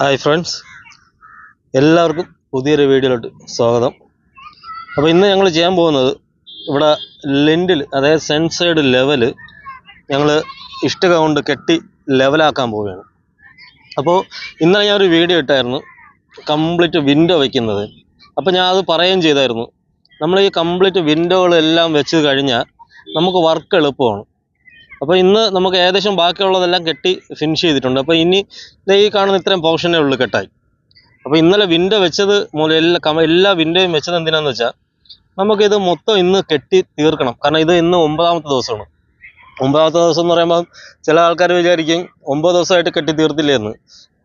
Hi friends എല്ലാവർക്കും പുതിയൊരു വീഡിയോയിലോട്ട് സ്വാഗതം. അപ്പോൾ ഇന്ന് ഞങ്ങൾ ചെയ്യാൻ പോകുന്നത് ഇവിടെ ലെൻഡിൽ അതായത് സെൻസൈഡ് ലെവൽ ഞങ്ങൾ ഇഷ്ടക കൊണ്ട് കെട്ടി ലെവലാക്കാൻ പോവുകയാണ്. അപ്പോൾ ഇന്നലെ ഞാൻ ഒരു വീഡിയോ ഇട്ടായിരുന്നു കംപ്ലീറ്റ് വിൻഡോ വയ്ക്കുന്നത് അപ്പോൾ ഞാൻ അത് പറയുകയും ചെയ്തായിരുന്നു നമ്മൾ ഈ കംപ്ലീറ്റ് വിൻഡോകളെല്ലാം വെച്ച് കഴിഞ്ഞാൽ നമുക്ക് വർക്ക് എളുപ്പമാണ്. അപ്പോൾ ഇന്ന് നമുക്ക് ഏകദേശം ബാക്കിയുള്ളതെല്ലാം കെട്ടി ഫിനിഷ് ചെയ്തിട്ടുണ്ട്. അപ്പോൾ ഇനി ഈ കാണുന്ന ഇത്രയും പോർഷനേ ഉള്ളു കെട്ടായി. അപ്പോൾ ഇന്നലെ വിൻഡോ വെച്ചത് മൂലം എല്ലാ എല്ലാ വിൻഡോയും വെച്ചത് എന്തിനാന്ന് വെച്ചാൽ നമുക്കിത് മൊത്തം ഇന്ന് കെട്ടി തീർക്കണം. കാരണം ഇത് ഇന്ന് ഒമ്പതാമത്തെ ദിവസമാണ്. ഒമ്പതാമത്തെ ദിവസം എന്ന് പറയുമ്പോൾ ചില ആൾക്കാർ വിചാരിക്കും ഒമ്പത് ദിവസമായിട്ട് കെട്ടി തീർത്തില്ലേ എന്ന്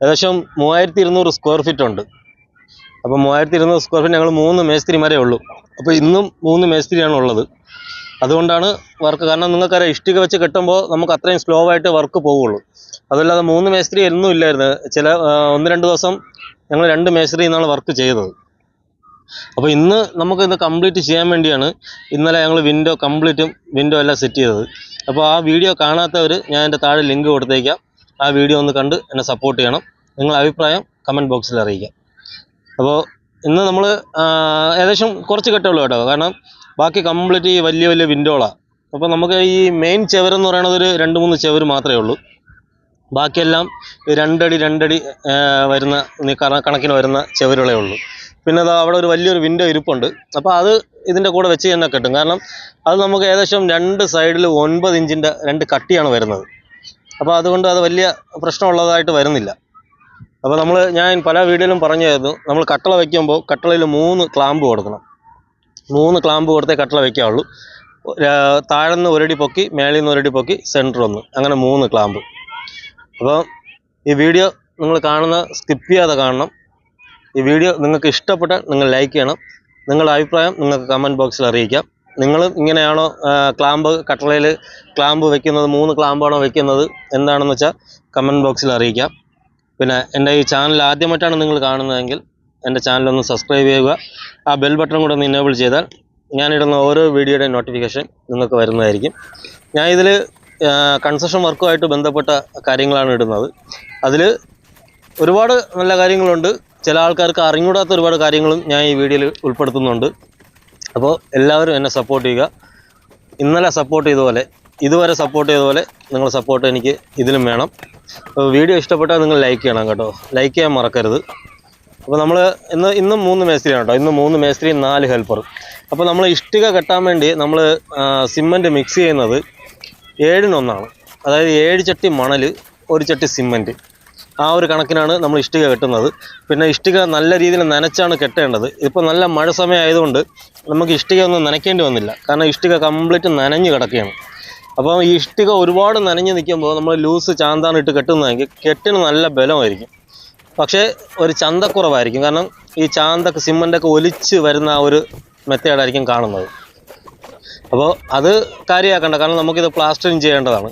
ഏകദേശം മൂവായിരത്തി ഇരുന്നൂറ് സ്ക്വയർ ഫീറ്റ് ഉണ്ട്. അപ്പോൾ മൂവായിരത്തി ഇരുന്നൂറ് സ്ക്വയർ ഫീറ്റ് ഞങ്ങൾ മൂന്ന് മേസ്ത്രിമാരേ ഉള്ളൂ. അപ്പോൾ ഇന്നും മൂന്ന് മേസ്ത്രിയാണ് ഉള്ളത്. അതുകൊണ്ടാണ് വർക്ക്. കാരണം നിങ്ങൾക്കറിയാം ഇഷ്ടിക വെച്ച് കെട്ടുമ്പോൾ നമുക്ക് അത്രയും സ്ലോ ആയിട്ട് വർക്ക് പോവുള്ളൂ. അതല്ലാതെ മൂന്ന് മേസ്ത്രി എന്നും ഇല്ലായിരുന്നു. ചില ഒന്ന് രണ്ട് ദിവസം ഞങ്ങൾ രണ്ട് മേസ്ത്രി എന്നാണ് വർക്ക് ചെയ്തത്. അപ്പോൾ ഇന്ന് നമുക്ക് ഇത് കംപ്ലീറ്റ് ചെയ്യാൻ വേണ്ടിയാണ് ഇന്നലെ ഞങ്ങൾ വിൻഡോ കംപ്ലീറ്റും വിൻഡോ എല്ലാം സെറ്റ് ചെയ്തത്. അപ്പോൾ ആ വീഡിയോ കാണാത്തവർ ഞാൻ എന്റെ താഴെ ലിങ്ക് കൊടുത്തേക്കാം. ആ വീഡിയോ ഒന്ന് കണ്ട് എന്നെ സപ്പോർട്ട് ചെയ്യണം. നിങ്ങളുടെ അഭിപ്രായം കമന്റ് ബോക്സിൽ അറിയിക്കാം. അപ്പോൾ ഇന്ന് നമ്മൾ ഏകദേശം കുറച്ച് കെട്ടേ ഉള്ളൂ കേട്ടോ. കാരണം ബാക്കി കംപ്ലീറ്റ് ഈ വലിയ വലിയ വിൻഡോകളാണ് അപ്പോൾ നമുക്ക് ഈ മെയിൻ ചെവരെന്ന് പറയുന്നത് ഒരു രണ്ട് മൂന്ന് ചെവർ മാത്രമേ ഉള്ളൂ. ബാക്കിയെല്ലാം രണ്ടടി രണ്ടടി വരുന്ന കണക്കിന് വരുന്ന ചെവരുകളേ ഉള്ളൂ. പിന്നെ അതാ അവിടെ ഒരു വലിയൊരു വിൻഡോ ഇരിപ്പുണ്ട്. അപ്പോൾ അത് ഇതിന്റെ കൂടെ വെച്ച് തന്നെ കിട്ടും. കാരണം അത് നമുക്ക് ഏകദേശം രണ്ട് സൈഡിൽ ഒൻപത് ഇഞ്ചിന്റെ രണ്ട് കട്ടിയാണ് വരുന്നത്. അപ്പോൾ അതുകൊണ്ട് അത് വലിയ പ്രശ്നമുള്ളതായിട്ട് വരുന്നില്ല. അപ്പോൾ നമ്മൾ ഞാൻ പല വീഡിയോയിലും പറഞ്ഞായിരുന്നു. നമ്മൾ കട്ടള വയ്ക്കുമ്പോൾ കട്ടളയിൽ മൂന്ന് ക്ലാമ്പ് കൊടുക്കണം. മൂന്ന് ക്ലാമ്പ് കൊടുത്തേ കട്ടള വയ്ക്കാവുള്ളൂ താഴെ നിന്ന് ഒരടി പൊക്കി മേളിൽ നിന്ന് ഒരടി പൊക്കി സെന്റർ ഒന്ന്. അങ്ങനെ മൂന്ന് ക്ലാമ്പ് അപ്പോൾ ഈ വീഡിയോ നിങ്ങൾ കാണുന്ന സ്കിപ്പ് ചെയ്യാതെ കാണണം. ഈ വീഡിയോ നിങ്ങൾക്ക് ഇഷ്ടപ്പെട്ടാൽ നിങ്ങൾ ലൈക്ക് ചെയ്യണം. നിങ്ങളുടെ അഭിപ്രായം നിങ്ങൾക്ക് കമന്റ് ബോക്സിൽ അറിയിക്കാം. നിങ്ങൾ ഇങ്ങനെയാണോ ക്ലാമ്പ് കട്ടളയിൽ ക്ലാമ്പ് വെക്കുന്നത് മൂന്ന് ക്ലാമ്പാണോ വെക്കുന്നത് എന്താണെന്ന് വെച്ചാൽ കമന്റ് ബോക്സിൽ അറിയിക്കാം. പിന്നെ എന്റെ ഈ ചാനൽ ആദ്യമായിട്ടാണ് നിങ്ങൾ കാണുന്നതെങ്കിൽ എന്റെ ചാനലൊന്ന് സബ്സ്ക്രൈബ് ചെയ്യുക. ആ ബെൽ ബട്ടൺ കൂടെ ഒന്ന് ഇനേബിൾ ചെയ്താൽ ഞാനിടുന്ന ഓരോ വീഡിയോയുടെ നോട്ടിഫിക്കേഷൻ നിങ്ങൾക്ക് വരുന്നതായിരിക്കും. ഞാൻ ഇതിൽ കൺസ്ട്രക്ഷൻ വർക്കുമായിട്ട് ബന്ധപ്പെട്ട കാര്യങ്ങളാണ് ഇടുന്നത്. അതിൽ ഒരുപാട് നല്ല കാര്യങ്ങളുണ്ട്. ചില ആൾക്കാർക്ക് അറിഞ്ഞൂടാത്ത ഒരുപാട് കാര്യങ്ങളും ഞാൻ ഈ വീഡിയോയിൽ ഉൾപ്പെടുത്തുന്നുണ്ട്. അപ്പോൾ എല്ലാവരും എന്നെ സപ്പോർട്ട് ചെയ്യുക. ഇന്നലെ സപ്പോർട്ട് ചെയ്തപോലെ ഇതുവരെ സപ്പോർട്ട് ചെയ്തപോലെ നിങ്ങൾ സപ്പോർട്ട് എനിക്ക് ഇതിലും വേണം. വീഡിയോ ഇഷ്ടപ്പെട്ടാൽ നിങ്ങൾ ലൈക്ക് ചെയ്യണം കേട്ടോ. ലൈക്ക് ചെയ്യാൻ മറക്കരുത്. അപ്പോൾ നമ്മൾ ഇന്ന് ഇന്നും മൂന്ന് മേസ്ത്രിയാണ് കേട്ടോ. ഇന്ന് മൂന്ന് മേസ്ത്രി നാല് ഹെൽപ്പറും അപ്പോൾ നമ്മൾ ഇഷ്ടിക കെട്ടാൻ വേണ്ടി നമ്മൾ സിമന്റ് മിക്സ് ചെയ്യുന്നത് ഏഴിനൊന്നാണ് അതായത് ഏഴ് ചട്ടി മണൽ ഒരു ചട്ടി സിമ്മന്റ് ആ ഒരു കണക്കിനാണ് നമ്മൾ ഇഷ്ടിക കെട്ടുന്നത്. പിന്നെ ഇഷ്ടിക നല്ല രീതിയിൽ നനച്ചാണ് കെട്ടേണ്ടത്. ഇപ്പോൾ നല്ല മഴ സമയമായതുകൊണ്ട് നമുക്ക് ഇഷ്ടിക ഒന്നും നനയ്ക്കേണ്ടി വന്നില്ല. കാരണം ഇഷ്ടിക കംപ്ലീറ്റ് നനഞ്ഞ് കിടക്കുകയാണ്. അപ്പോൾ ഈ ഇഷ്ടിക ഒരുപാട് നനഞ്ഞ് നിൽക്കുമ്പോൾ നമ്മൾ ലൂസ് ചാന്താണ് ഇട്ട് കെട്ടുന്നതെങ്കിൽ കെട്ടിന് നല്ല ബലമായിരിക്കും. പക്ഷേ ഒരു ചന്തക്കുറവായിരിക്കും. കാരണം ഈ ചാന്തൊക്കെ സിമന്റൊക്കെ ഒലിച്ച് വരുന്ന ആ ഒരു മെത്തേഡായിരിക്കും കാണുന്നത്. അപ്പോൾ അത് കാര്യമാക്കണ്ട. കാരണം നമുക്കിത് പ്ലാസ്റ്ററിങ് ചെയ്യേണ്ടതാണ്.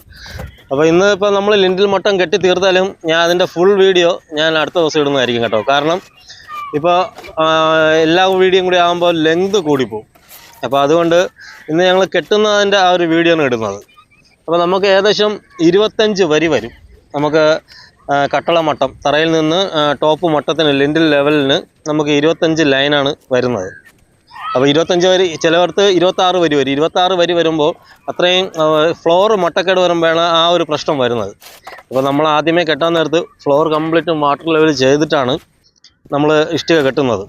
അപ്പോൾ ഇന്ന് ഇപ്പോൾ നമ്മൾ ലിൻഡിൽ മട്ടം കെട്ടി തീർത്താലും ഞാൻ അതിന്റെ ഫുൾ വീഡിയോ ഞാൻ അടുത്ത ദിവസം ഇടുന്നതായിരിക്കും കേട്ടോ. കാരണം ഇപ്പോൾ എല്ലാ വീഡിയോയും കൂടി ആകുമ്പോൾ ലെങ്ത് കൂടിപ്പോവും. അപ്പോൾ അതുകൊണ്ട് ഇന്ന് ഞങ്ങൾ കെട്ടുന്നതിന്റെ ആ ഒരു വീഡിയോ ആണ് ഇടുന്നത്. അപ്പോൾ നമുക്ക് ഏകദേശം ഇരുപത്തഞ്ച് വരി വരും. നമുക്ക് ആ, കട്ടള മട്ടം. തറയിൽ നിന്ന് ടോപ്പ് മട്ടത്തിന് ലിൻഡിൽ ലെവലിന് നമുക്ക് ഇരുപത്തഞ്ച് ലൈനാണ് വരുന്നത്. അപ്പോൾ ഇരുപത്തഞ്ച് വരി ചിലവർക്ക് ഇരുപത്താറ് വരി വരും. ഇരുപത്താറ് വരി വരുമ്പോൾ അത്രയും ഫ്ലോർ മട്ടക്കേട് വരുമ്പോഴാണ് ആ ഒരു പ്രശ്നം വരുന്നത്. അപ്പോൾ നമ്മൾ ആദ്യമേ കെട്ടാൻ നേരത്ത് ഫ്ലോർ കംപ്ലീറ്റ് വാട്ടർ ലെവൽ ചെയ്തിട്ടാണ് നമ്മൾ ഇഷ്ടിക കെട്ടുന്നത്.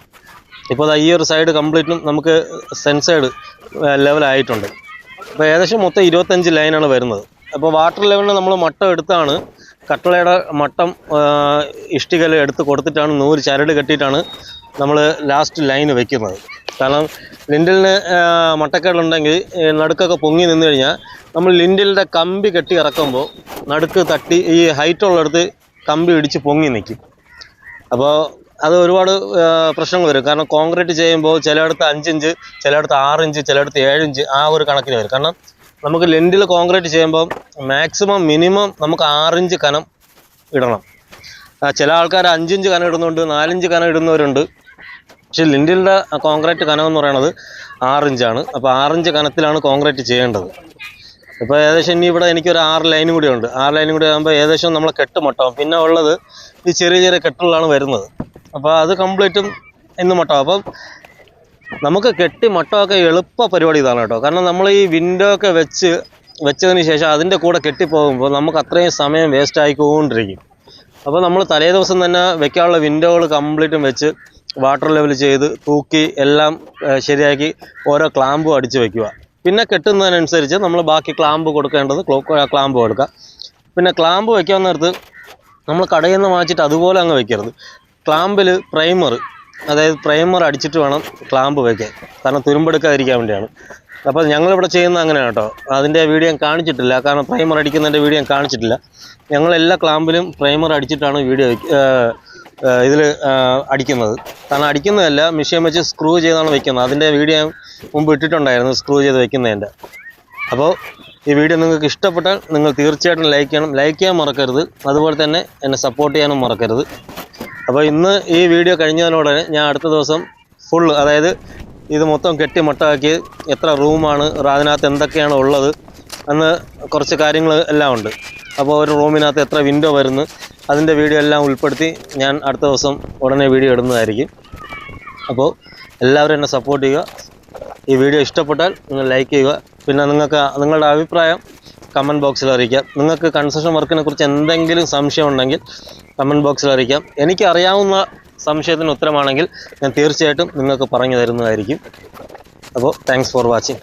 ഇപ്പോൾ ഈ ഒരു സൈഡ് കംപ്ലീറ്റും നമുക്ക് സെൻസൈഡ് ലെവലായിട്ടുണ്ട് അപ്പോൾ ഏകദേശം മൊത്തം ഇരുപത്തഞ്ച് ലൈനാണ് വരുന്നത്. അപ്പോൾ വാട്ടർ ലെവലിന് നമ്മൾ മട്ടം എടുത്താണ് കട്ടളയുടെ മട്ടം ഇഷ്ടികൽ എടുത്ത് കൊടുത്തിട്ടാണ് നൂറ് ചരട് കെട്ടിയിട്ടാണ് നമ്മൾ ലാസ്റ്റ് ലൈൻ വെക്കുന്നത്. കാരണം ലിൻഡലിന് മട്ടക്കേടുണ്ടെങ്കിൽ നടുക്കൊക്കെ പൊങ്ങി നിന്ന് കഴിഞ്ഞാൽ നമ്മൾ ലിൻഡലിന്റെ കമ്പി കെട്ടി ഇറക്കുമ്പോൾ നടുക്ക് തട്ടി ഈ ഹൈറ്റ് ഉള്ളിടത്ത് കമ്പി ഇടിച്ച് പൊങ്ങി നിൽക്കും അപ്പോൾ അത് ഒരുപാട് പ്രശ്നങ്ങൾ വരും. കാരണം കോൺക്രീറ്റ് ചെയ്യുമ്പോൾ ചിലയിടത്ത് അഞ്ചിഞ്ച് ചിലയിടത്ത് ആറിഞ്ച് ചിലയിടത്ത് ഏഴിഞ്ച് ആ ഒരു കണക്കിന് വരും. കാരണം നമുക്ക് ലെൻഡിൽ കോൺക്രീറ്റ് ചെയ്യുമ്പോൾ മാക്സിമം മിനിമം നമുക്ക് ആറിഞ്ച് കനം ഇടണം. ചില ആൾക്കാർ അഞ്ചിഞ്ച് കനം ഇടുന്നുണ്ട് നാലിഞ്ച് കനം ഇടുന്നവരുണ്ട്. പക്ഷേ ലിൻഡിലിന്റെ കോൺക്രീറ്റ് കനം എന്ന് പറയുന്നത് ആറിഞ്ചാണ്. അപ്പോൾ ആറിഞ്ച് കനത്തിലാണ് കോൺക്രീറ്റ് ചെയ്യേണ്ടത്. ഇപ്പോൾ ഏകദേശം ഇനി ഇവിടെ എനിക്കൊരു ആറ് ലൈനും കൂടി ഉണ്ട്. ആറ് ലൈനും കൂടി ആകുമ്പോൾ ഏകദേശം നമ്മളെ കെട്ട് മട്ടാവും പിന്നെ ഉള്ളത് ഈ ചെറിയ ചെറിയ കെട്ടുകളാണ് വരുന്നത്. അപ്പോൾ അത് കംപ്ലീറ്റും ഇന്ന് മട്ടാവും അപ്പം നമുക്ക് കെട്ടി മട്ടമൊക്കെ എളുപ്പ പരിപാടി ഇതാണ് കേട്ടോ. കാരണം നമ്മൾ ഈ വിൻഡോ ഒക്കെ വെച്ച് വെച്ചതിന് ശേഷം അതിന്റെ കൂടെ കെട്ടിപ്പോകുമ്പോൾ നമുക്ക് അത്രയും സമയം വേസ്റ്റ് ആയിക്കൊണ്ടിരിക്കും. അപ്പോൾ നമ്മൾ തലേ ദിവസം തന്നെ വെക്കാനുള്ള വിൻഡോകൾ കംപ്ലീറ്റും വെച്ച് വാട്ടർ ലെവൽ ചെയ്ത് തൂക്കി എല്ലാം ശരിയാക്കി ഓരോ ക്ലാമ്പും അടിച്ച് വെക്കുക. പിന്നെ കെട്ടുന്നതിനനുസരിച്ച് നമ്മൾ ബാക്കി ക്ലാമ്പ് കൊടുക്കേണ്ടത് ക്ലോ- ക്ലാമ്പ് കൊടുക്കുക പിന്നെ ക്ലാമ്പ് വയ്ക്കാൻ നേരത്ത് നമ്മൾ കടയിൽ നിന്ന് വാങ്ങിച്ചിട്ട് അതുപോലെ അങ്ങ് വെക്കരുത്. ക്ലാമ്പിൽ പ്രൈമർ അതായത് പ്രൈമർ അടിച്ചിട്ട് വേണം ക്ലാമ്പ് വയ്ക്കാൻ കാരണം തുരുമ്പെടുക്കാതിരിക്കാൻ വേണ്ടിയാണ്. അപ്പോൾ ഞങ്ങളിവിടെ ചെയ്യുന്ന അങ്ങനെയാണ് കേട്ടോ. അതിന്റെ വീഡിയോ ഞാൻ കാണിച്ചിട്ടില്ല. കാരണം പ്രൈമർ അടിക്കുന്നതിന്റെ വീഡിയോ ഞാൻ കാണിച്ചിട്ടില്ല. ഞങ്ങളെല്ലാ ക്ലാമ്പിലും പ്രൈമർ അടിച്ചിട്ടാണ് വീഡിയോ ഇതിൽ അടിക്കുന്നത്. കാരണം അടിക്കുന്നതല്ല മെഷീൻ വെച്ച് സ്ക്രൂ ചെയ്താണ് വെക്കുന്നത്. അതിന്റെ വീഡിയോ ഞാൻ മുമ്പ് ഇട്ടിട്ടുണ്ടായിരുന്നു സ്ക്രൂ ചെയ്ത് വെക്കുന്നതിന്റെ. അപ്പോൾ ഈ വീഡിയോ നിങ്ങൾക്ക് ഇഷ്ടപ്പെട്ടാൽ നിങ്ങൾ തീർച്ചയായിട്ടും ലൈക്ക് ചെയ്യണം. ലൈക്ക് ചെയ്യാൻ മറക്കരുത്. അതുപോലെ തന്നെ എന്നെ സപ്പോർട്ട് ചെയ്യാനും മറക്കരുത്. അപ്പോൾ ഇന്ന് ഈ വീഡിയോ കഴിഞ്ഞതിനോടനെ ഞാൻ അടുത്ത ദിവസം ഫുൾ അതായത് ഇത് മൊത്തം കെട്ടി മൊട്ടമാക്കി എത്ര റൂമാണ് അതിനകത്ത് എന്തൊക്കെയാണ് ഉള്ളത് എന്ന് കുറച്ച് കാര്യങ്ങൾ എല്ലാം ഉണ്ട്. അപ്പോൾ ഒരു റൂമിനകത്ത് എത്ര വിൻഡോ വരുന്നു അതിന്റെ വീഡിയോ എല്ലാം ഉൾപ്പെടുത്തി ഞാൻ അടുത്ത ദിവസം ഉടനെ വീഡിയോ ഇടുന്നതായിരിക്കും. അപ്പോൾ എല്ലാവരും എന്നെ സപ്പോർട്ട് ചെയ്യുക. ഈ വീഡിയോ ഇഷ്ടപ്പെട്ടാൽ നിങ്ങൾ ലൈക്ക് ചെയ്യുക. പിന്നെ നിങ്ങൾക്ക് നിങ്ങളുടെ അഭിപ്രായം കമന്റ് ബോക്സിൽ അറിയിക്കാം. നിങ്ങൾക്ക് കൺസ്ട്രക്ഷൻ വർക്കിനെ കുറിച്ച് എന്തെങ്കിലും സംശയം ഉണ്ടെങ്കിൽ കമന്റ് ബോക്സിൽ അറിയിക്കാം. എനിക്ക് അറിയാവുന്ന സംശയത്തിന് ഉത്തരമാണെങ്കിൽ ഞാൻ തീർച്ചയായിട്ടും നിങ്ങൾക്ക് പറഞ്ഞു തരുന്നതായിരിക്കും. അപ്പോൾ താങ്ക്സ് ഫോർ വാച്ചിങ്